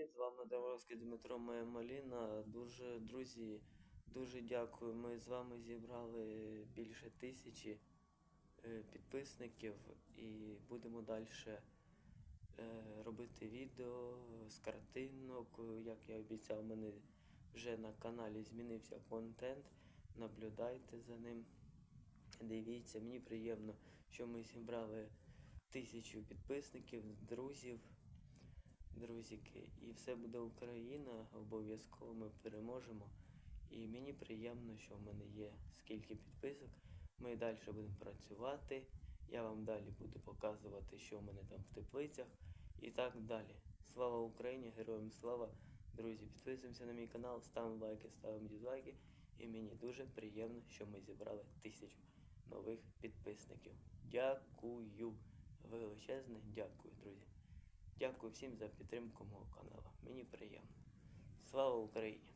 Привіт, з вами Давровський Дмитро моя Маліна. Дуже друзі, дуже дякую. Ми з вами зібрали більше тисячі е, підписників і будемо далі робити відео з картинок. Як я обіцяв, у мене вже на каналі змінився контент. Наблюдайте за ним. Дивіться, мені приємно, що ми зібрали тисячу підписників, друзів друзіки, і все буде Україна, обов'язково ми переможемо. І мені приємно, що в мене є скільки підписок. Ми далі будемо працювати. Я вам далі буду показувати, що в мене там в теплицях і так далі. Слава Україні, героям слава! Друзі, підписуємося на мій канал, ставимо лайки, ставимо дізлайки. І мені дуже приємно, що ми зібрали тисячу нових підписників. Дякую. Величезне дякую, друзі. Дякую всім за підтримку мого каналу. Мені приємно. Слава Україні!